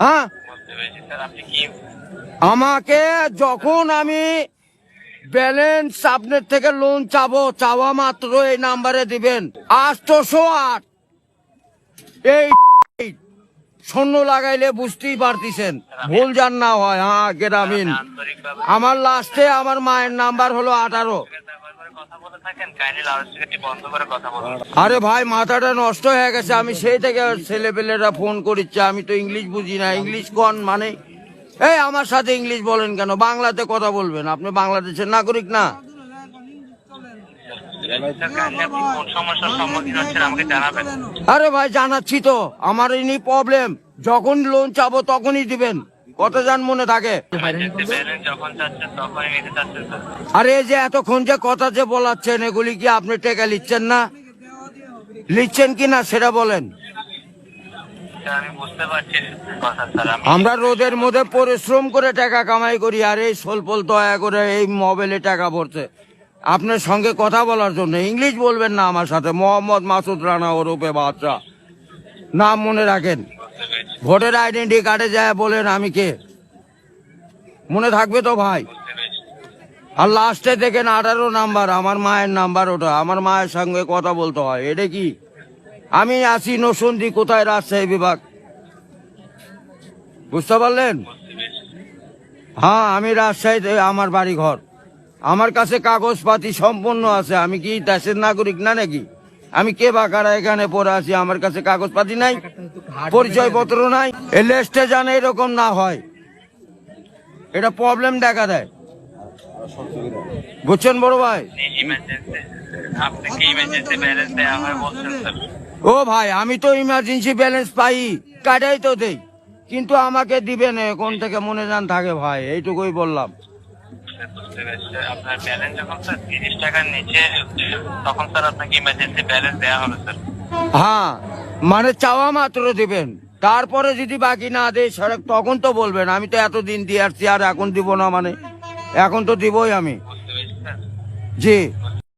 হ্যাঁ? আমাকে যখন আমি ব্যালেন্স আপনার থেকে লোন চাবো, চাওয়া মাত্র এই নাম্বারে দিবেন। আটশোশো আট। এই শূন্য লাগাইলে বুঝতেই পারতেছেন। ভুল জান না হয় হ্যাঁ গ্রামীণ। আমার লাস্টে আমার মায়ের নাম্বার হলো আঠারো। আরে ভাই, মাথাটা নষ্ট হয়ে গেছে। আমি সেই থেকে ছেলেপেলেরা ফোন করিচ্ছে। আমি তো ইংলিশ বুঝি না। ইংলিশ কোন মানে? এই, আমার সাথে ইংলিশ বলেন কেন? বাংলাতে কথা বলবেন। আপনি বাংলাদেশের নাগরিক না স্যার কাইন্ডলি আপনি কোন সমস্যার সম্মুখীন হচ্ছেন আমাকে জানাবেন আরে ভাই, জানাচ্ছি তো। আমার ইনি প্রবলেম যখন লোন চাবো তখনই দিবেন। কত যান মনে থাকে। আরে এই যে এতক্ষণ যে কথা যে বলাচ্ছেন, এগুলি কি আপনি টেকা লিখছেন না? লিখছেন কি না সেটা বলেন। আমরা রোদের মধ্যে পরিশ্রম করে টাকা কামাই করি, আর এই সোলপল দয়া করে এই মোবাইলে টাকা ভরছে। আপনার সঙ্গে কথা বলার জন্য। ইংলিশ বলবেন না আমার সাথে। মোহাম্মদ মাসুদ রানা ওরূপে বাচ্চা নাম মনে রাখেন। ভোটের আইডেন্টি কার্ডে যায় বলেন আমি কে? মনে থাকবে তো ভাই? আর লাস্টে দেখেন আঠারো নাম্বার, আমার মায়ের নাম্বার ওটা। আমার মায়ের সঙ্গে কথা বলতে হয়। এটা কি? আমি আছি নসন্দি, কোথায় রাজশাহী বিভাগ? বুঝতে পারলেন? হ্যাঁ আমি রাজশাহীতে, আমার বাড়ি ঘর আমার কাছে কাগজপাতি সম্পূর্ণ আছে। আমি কি দেশের নাগরিক না নাকি? আমি কে বা কারা এখানে পড়ে আছি? আমার কাছে কাগজপাতি নাই পরিচয় পত্র নাই লেস্টে জানে এরকম না হয়। এটা প্রবলেম দেখা দেয়। বুঝছেন বড় ভাই? ও ভাই, আমি তো ইমার্জেন্সি ব্যালেন্স পাই, কাটাই তো দেই। কিন্তু আমাকে দিবে না কোন থেকে মনে যান থাকে ভাই, এইটুকুই বললাম। স্যার, বুঝতে পেরেছি আপনার ব্যালেন্স যখন স্যার তিরিশ টাকার নিচে তখন স্যার আপনাকে ইমার্জেন্সি ব্যালেন্স দেওয়া হবে স্যার। হ্যাঁ মানে চাওয়া মাত্র দিবেন। তারপরে যদি বাকি না দেয় সড়ক তখন তো বলবেন আমি তো এতদিন দিয়ে আসছি আর এখন দিব না মানে। এখন তো দিবই আমি। জি।